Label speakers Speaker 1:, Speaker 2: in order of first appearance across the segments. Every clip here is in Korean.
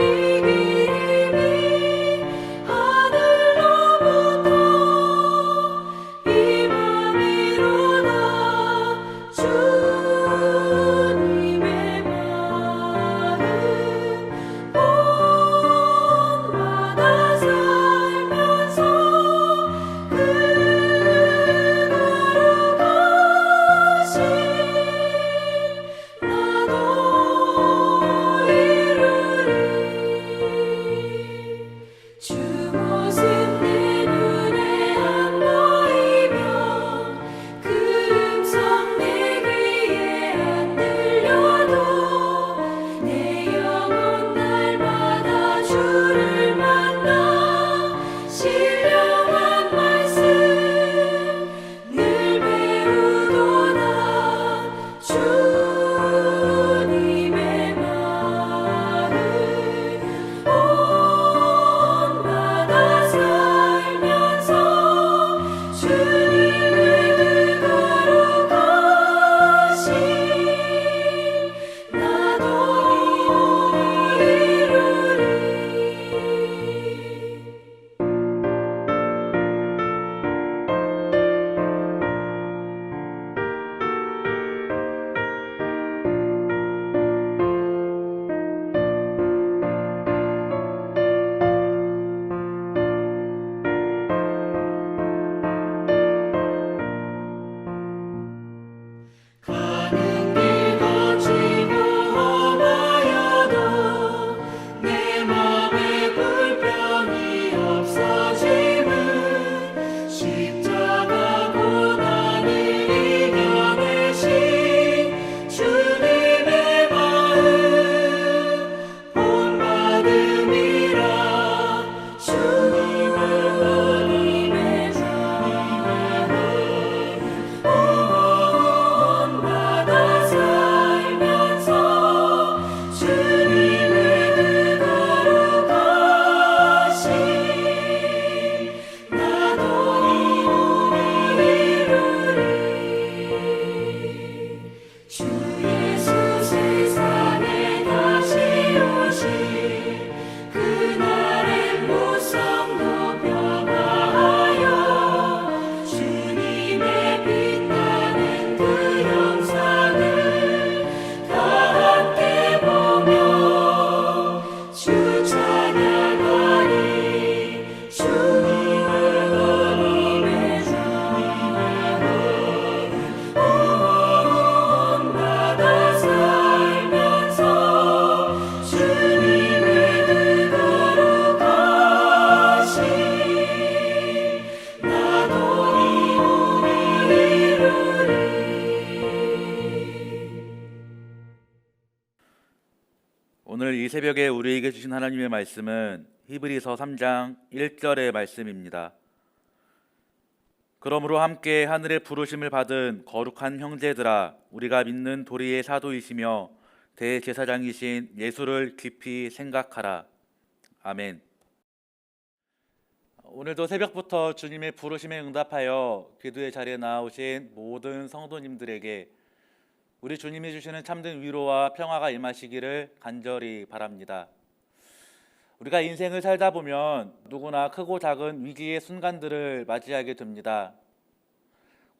Speaker 1: Thank you. 이 새벽에 우리에게 주신 하나님의 말씀은 히브리서 3장 1절의 말씀입니다. 그러므로 함께 하늘의 부르심을 받은 거룩한 형제들아 우리가 믿는 도리의 사도이시며 대제사장이신 예수를 깊이 생각하라. 아멘. 오늘도 새벽부터 주님의 부르심에 응답하여 기도의 자리에 나오신 모든 성도님들에게 우리 주님이 주시는 참된 위로와 평화가 임하시기를 간절히 바랍니다. 우리가 인생을 살다 보면 누구나 크고 작은 위기의 순간들을 맞이하게 됩니다.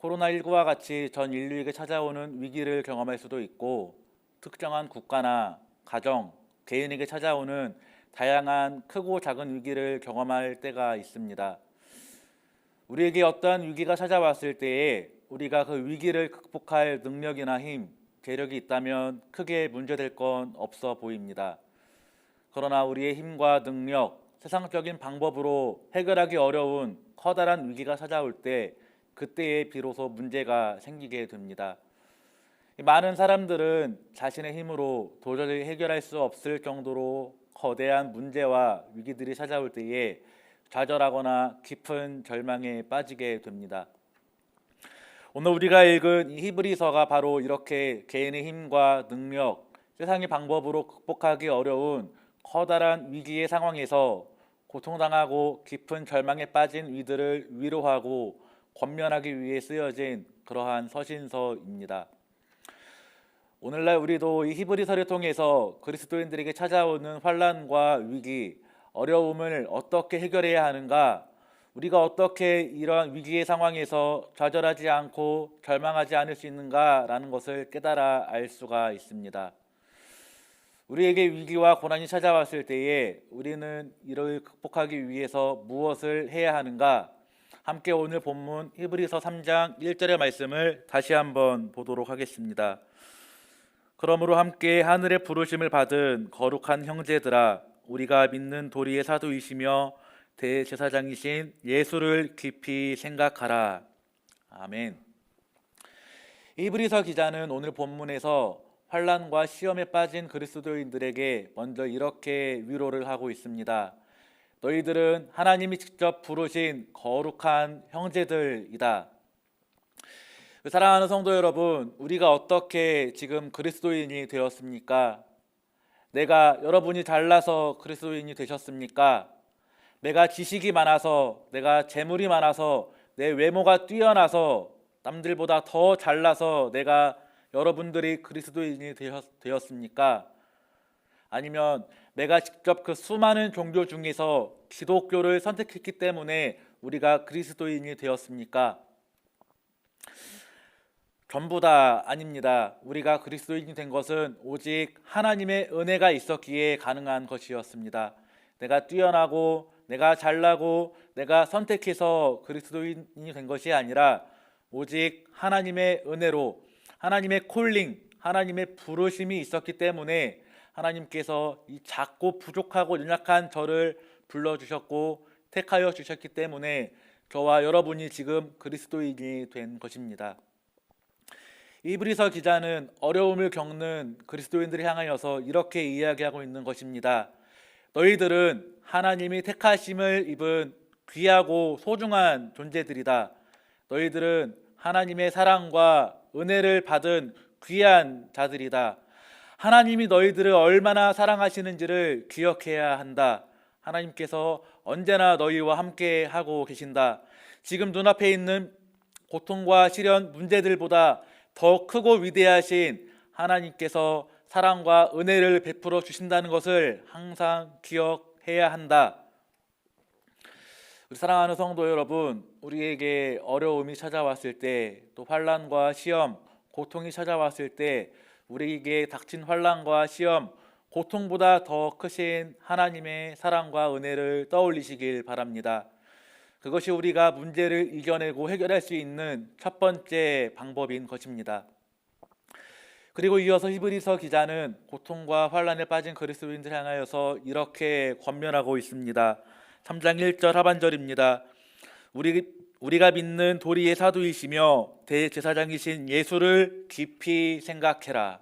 Speaker 1: 코로나19와 같이 전 인류에게 찾아오는 위기를 경험할 수도 있고 특정한 국가나 가정, 개인에게 찾아오는 다양한 크고 작은 위기를 경험할 때가 있습니다. 우리에게 어떠한 위기가 찾아왔을 때에 우리가 그 위기를 극복할 능력이나 힘, 재력이 있다면 크게 문제될 건 없어 보입니다. 그러나 우리의 힘과 능력, 세상적인 방법으로 해결하기 어려운 커다란 위기가 찾아올 때 그때에 비로소 문제가 생기게 됩니다. 많은 사람들은 자신의 힘으로 도저히 해결할 수 없을 정도로 거대한 문제와 위기들이 찾아올 때에 좌절하거나 깊은 절망에 빠지게 됩니다. 오늘 우리가 읽은 이 히브리서가 바로 이렇게 개인의 힘과 능력, 세상의 방법으로 극복하기 어려운 커다란 위기의 상황에서 고통당하고 깊은 절망에 빠진 이들을 위로하고 권면하기 위해 쓰여진 그러한 서신서입니다. 오늘날 우리도 이 히브리서를 통해서 그리스도인들에게 찾아오는 환란과 위기, 어려움을 어떻게 해결해야 하는가, 우리가 어떻게 이러한 위기의 상황에서 좌절하지 않고 절망하지 않을 수 있는가라는 것을 깨달아 알 수가 있습니다. 우리에게 위기와 고난이 찾아왔을 때에 우리는 이를 극복하기 위해서 무엇을 해야 하는가? 함께 오늘 본문 히브리서 3장 1절의 말씀을 다시 한번 보도록 하겠습니다. 그러므로 함께 하늘의 부르심을 받은 거룩한 형제들아 우리가 믿는 도리의 사도이시며 대제사장이신 예수를 깊이 생각하라. 아멘. 이브리서 기자는 오늘 본문에서 환란과 시험에 빠진 그리스도인들에게 먼저 이렇게 위로를 하고 있습니다. 너희들은 하나님이 직접 부르신 거룩한 형제들이다. 사랑하는 성도 여러분, 우리가 어떻게 지금 그리스도인이 되었습니까? 내가 여러분이 잘나서 그리스도인이 되셨습니까? 내가 지식이 많아서, 내가 재물이 많아서, 내 외모가 뛰어나서, 남들보다 더 잘나서 내가 여러분들이 그리스도인이 되었, 습니까 아니면 내가 직접 그 수많은 종교 중에서 기독교를 선택했기 때문에 우리가 그리스도인이 되었습니까? 전부 다 아닙니다. 우리가 그리스도인이 된 것은 오직 하나님의 은혜가 있었기에 가능한 것이었습니다. 내가 뛰어나고 내가 잘나고 내가 선택해서 그리스도인이 된 것이 아니라 오직 하나님의 은혜로 하나님의 콜링, 하나님의 부르심이 있었기 때문에 하나님께서 이 작고 부족하고 연약한 저를 불러주셨고 택하여 주셨기 때문에 저와 여러분이 지금 그리스도인이 된 것입니다. 이브리서 기자는 어려움을 겪는 그리스도인들을 향하여서 이렇게 이야기하고 있는 것입니다. 너희들은 하나님이 택하심을 입은 귀하고 소중한 존재들이다. 너희들은 하나님의 사랑과 은혜를 받은 귀한 자들이다. 하나님이 너희들을 얼마나 사랑하시는지를 기억해야 한다. 하나님께서 언제나 너희와 함께 하고 계신다. 지금 눈앞에 있는 고통과 시련 문제들보다 더 크고 위대하신 하나님께서 사랑과 은혜를 베풀어 주신다는 것을 항상 기억 해야 한다. 우리 사랑하는 성도 여러분, 우리에게 어려움이 찾아왔을 때, 또 환란과 시험, 고통이 찾아왔을 때 우리에게 닥친 환란과 시험, 고통보다 더 크신 하나님의 사랑과 은혜를 떠올리시길 바랍니다. 그것이 우리가 문제를 이겨내고 해결할 수 있는 첫 번째 방법인 것입니다. 그리고 이어서 히브리서 기자는 고통과 환란에 빠진 그리스도인들 향하여서 이렇게 권면하고 있습니다. 3장 1절 하반절입니다. 우리 우리가 믿는 도리의 사도이시며 대제사장이신 예수를 깊이 생각해라.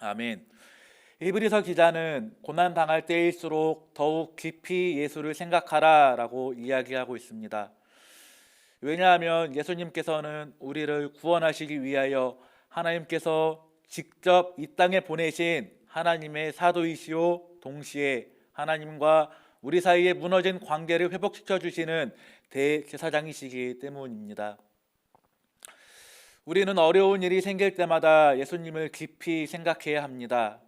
Speaker 1: 아멘. 히브리서 기자는 고난 당할 때일수록 더욱 깊이 예수를 생각하라라고 이야기하고 있습니다. 왜냐하면 예수님께서는 우리를 구원하시기 위하여 하나님께서 직접 이 땅에 보내신 하나님의 사도이시오 동시에 하나님과 우리 사이에 무너진 관계를 회복시켜 주시는 대제사장이시기 때문입니다. 우리는 어려운 일이 생길 때마다 예수님을 깊이 생각해야 합니다.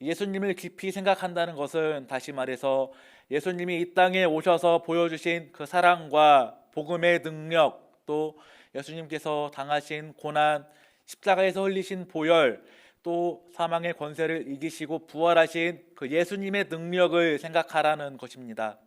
Speaker 1: 예수님을 깊이 생각한다는 것은 다시 말해서 예수님이 이 땅에 오셔서 보여주신 그 사랑과 복음의 능력 또 예수님께서 당하신 고난 십자가에서 흘리신 보혈 또 사망의 권세를 이기시고 부활하신 그 예수님의 능력을 생각하라는 것입니다.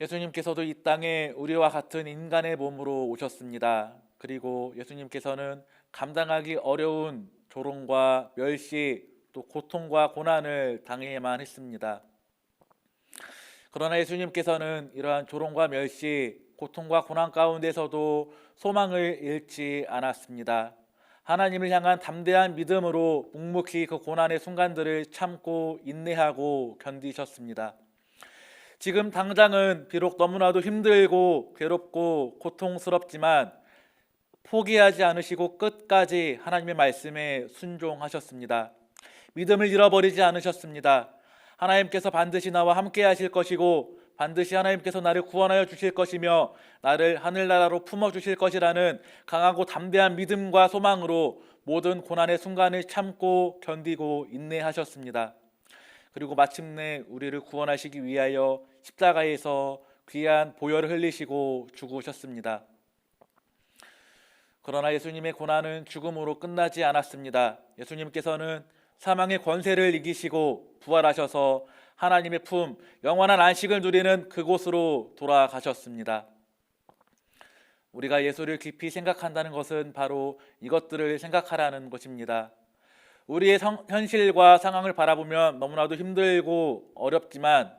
Speaker 1: 예수님께서도 이 땅에 우리와 같은 인간의 몸으로 오셨습니다. 그리고 예수님께서는 감당하기 어려운 조롱과 멸시 또 고통과 고난을 당해야만 했습니다. 그러나 예수님께서는 이러한 조롱과 멸시, 고통과 고난 가운데서도 소망을 잃지 않았습니다. 하나님을 향한 담대한 믿음으로 묵묵히 그 고난의 순간들을 참고 인내하고 견디셨습니다. 지금 당장은 비록 너무나도 힘들고 괴롭고 고통스럽지만 포기하지 않으시고 끝까지 하나님의 말씀에 순종하셨습니다. 믿음을 잃어버리지 않으셨습니다. 하나님께서 반드시 나와 함께 하실 것이고 반드시 하나님께서 나를 구원하여 주실 것이며 나를 하늘나라로 품어 주실 것이라는 강하고 담대한 믿음과 소망으로 모든 고난의 순간을 참고 견디고 인내하셨습니다. 그리고 마침내 우리를 구원하시기 위하여 십자가에서 귀한 보혈을 흘리시고 죽으셨습니다. 그러나 예수님의 고난은 죽음으로 끝나지 않았습니다. 예수님께서는 사망의 권세를 이기시고 부활하셔서 하나님의 품 영원한 안식을 누리는 그곳으로 돌아가셨습니다. 우리가 예수를 깊이 생각한다는 것은 바로 이것들을 생각하라는 것입니다. 우리의 성, 현실과 상황을 바라보면 너무나도 힘들고 어렵지만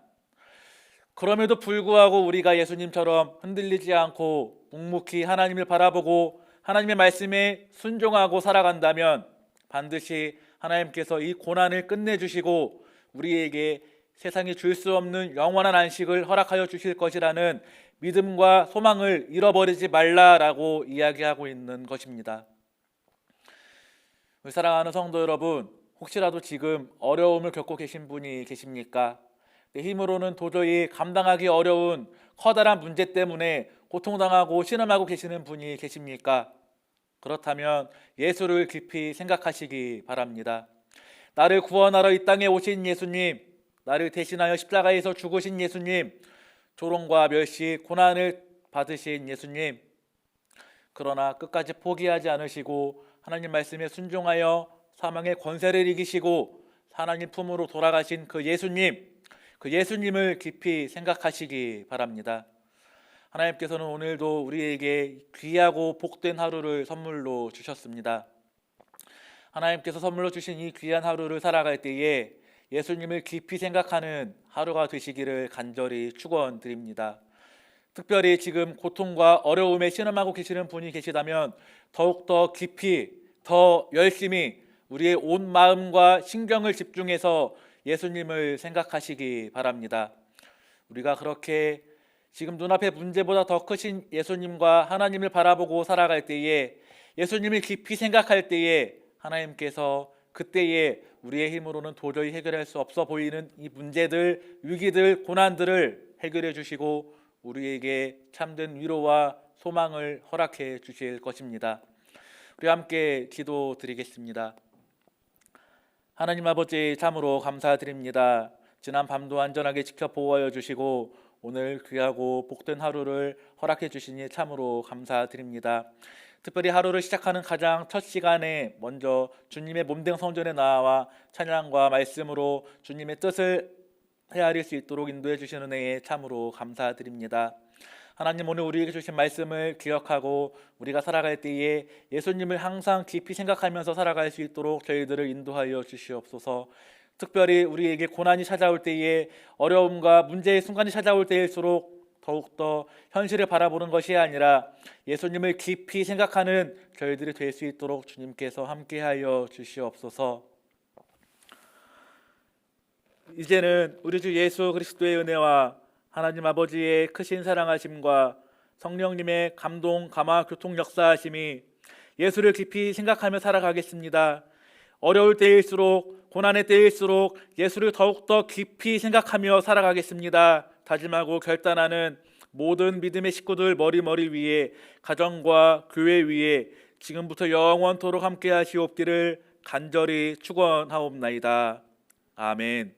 Speaker 1: 그럼에도 불구하고 우리가 예수님처럼 흔들리지 않고 묵묵히 하나님을 바라보고 하나님의 말씀에 순종하고 살아간다면 반드시 하나님께서 이 고난을 끝내주시고 우리에게 세상이 줄 수 없는 영원한 안식을 허락하여 주실 것이라는 믿음과 소망을 잃어버리지 말라라고 이야기하고 있는 것입니다. 사랑하는 성도 여러분, 혹시라도 지금 어려움을 겪고 계신 분이 계십니까? 내 힘으로는 도저히 감당하기 어려운 커다란 문제 때문에 고통당하고 신음하고 계시는 분이 계십니까? 그렇다면 예수를 깊이 생각하시기 바랍니다. 나를 구원하러 이 땅에 오신 예수님, 나를 대신하여 십자가에서 죽으신 예수님, 조롱과 멸시, 고난을 받으신 예수님, 그러나 끝까지 포기하지 않으시고 하나님 말씀에 순종하여 사망의 권세를 이기시고 하나님 품으로 돌아가신 그 예수님, 그 예수님을 깊이 생각하시기 바랍니다. 하나님께서는 오늘도 우리에게 귀하고 복된 하루를 선물로 주셨습니다. 하나님께서 선물로 주신 이 귀한 하루를 살아갈 때에 예수님을 깊이 생각하는 하루가 되시기를 간절히 축원드립니다. 특별히 지금 고통과 어려움에 신음하고 계시는 분이 계시다면 더욱더 깊이 더 열심히 우리의 온 마음과 신경을 집중해서 예수님을 생각하시기 바랍니다. 우리가 그렇게 지금 눈앞의 문제보다 더 크신 예수님과 하나님을 바라보고 살아갈 때에 예수님을 깊이 생각할 때에 하나님께서 그때에 우리의 힘으로는 도저히 해결할 수 없어 보이는 이 문제들, 위기들, 고난들을 해결해 주시고 우리에게 참된 위로와 소망을 허락해 주실 것입니다. 우리 함께 기도드리겠습니다. 하나님 아버지 참으로 감사드립니다. 지난 밤도 안전하게 지켜 보호하여 주시고 오늘 귀하고 복된 하루를 허락해 주시니 참으로 감사드립니다. 특별히 하루를 시작하는 가장 첫 시간에 먼저 주님의 몸된 성전에 나와 찬양과 말씀으로 주님의 뜻을 헤아릴 수 있도록 인도해 주시는 은혜에 참으로 감사드립니다. 하나님 오늘 우리에게 주신 말씀을 기억하고 우리가 살아갈 때에 예수님을 항상 깊이 생각하면서 살아갈 수 있도록 저희들을 인도하여 주시옵소서. 특별히 우리에게 고난이 찾아올 때에 어려움과 문제의 순간이 찾아올 때일수록 더욱더 현실을 바라보는 것이 아니라 예수님을 깊이 생각하는 저희들이 될 수 있도록 주님께서 함께하여 주시옵소서. 이제는 우리 주 예수 그리스도의 은혜와 하나님 아버지의 크신 사랑하심과 성령님의 감동, 감화, 교통 역사하심이 예수를 깊이 생각하며 살아가겠습니다. 어려울 때일수록 고난의 때일수록 예수를 더욱더 깊이 생각하며 살아가겠습니다. 다짐하고 결단하는 모든 믿음의 식구들 머리머리 위에 가정과 교회 위에 지금부터 영원토록 함께 하시옵기를 간절히 축원하옵나이다. 아멘.